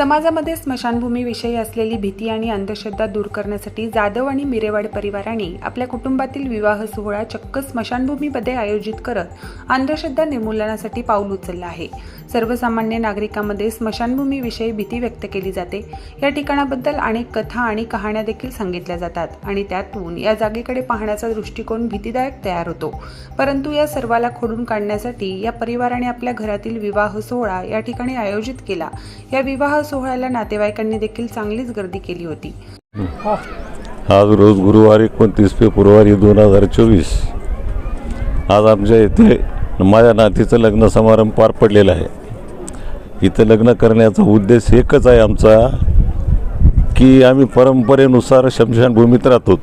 समाजामध्ये स्मशानभूमीविषयी असलेली भीती आणि अंधश्रद्धा दूर करण्यासाठी जाधव आणि मिरेवाड परिवाराने आपल्या कुटुंबातील विवाह सोहळा चक्क स्मशानभूमीमध्ये आयोजित करत अंधश्रद्धा निर्मूलनासाठी पाऊल उचललं आहे. सर्वसामान्य नागरिकांमध्ये स्मशानभूमीविषयी भीती व्यक्त केली जाते. या ठिकाणाबद्दल अनेक कथा आणि कहाण्या देखील सांगितल्या जातात आणि त्यातून या जागेकडे पाहण्याचा दृष्टिकोन भीतीदायक तयार होतो. परंतु या सर्वाला खोडून काढण्यासाठी या परिवाराने आपल्या घरातील विवाह सोहळा या ठिकाणी आयोजित केला. या विवाह सोहळ्याला नातेवाईकांनी देखील चांगलीच गर्दी केली होती. आज रोज गुरुवार एकोणतीस फेब्रुवारी दोन हजार चोवीस. आज आमच्या इथे माझ्या नातीचं लग्न समारंभ पार पडलेला आहे. इथं लग्न करण्याचा उद्देश एकच आहे आमचा की आम्ही परंपरेनुसार शमशानभूमीत राहतो.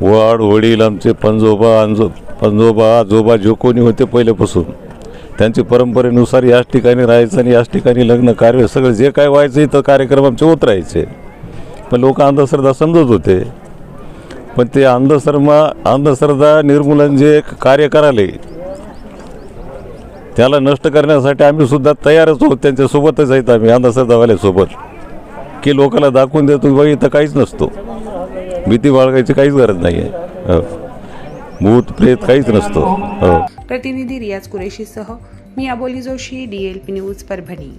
वाड वडील आमचे पंजोबा अंजो पंजोबा आजोबा जो कोणी होते पहिल्यापासून त्यांची परंपरेनुसार याच ठिकाणी राहायचं आणि याच ठिकाणी लग्न कार्य सगळं जे काय व्हायचं इथं कार्यक्रम आमचे होत राहायचे. पण लोक अंधश्रद्धा समजत होते. पण ते अंधश्रमा अंधश्रद्धा निर्मूलन जे कार्य कराले त्याला नष्ट करण्यासाठी आम्ही सुद्धा तयारच आहोत. त्यांच्यासोबतच आहेत आम्ही अंधश्रद्धावाल्यासोबत. की लोकांना दाखवून देतो बाई इथं काहीच नसतो. भीती बाळगायची काहीच गरज नाही आहे हो. भूत प्रेत काहीच नसतो. हो. प्रतिनिधी रियाज कुरेशीसह मी Aboli Joshi D L P news Parbhani.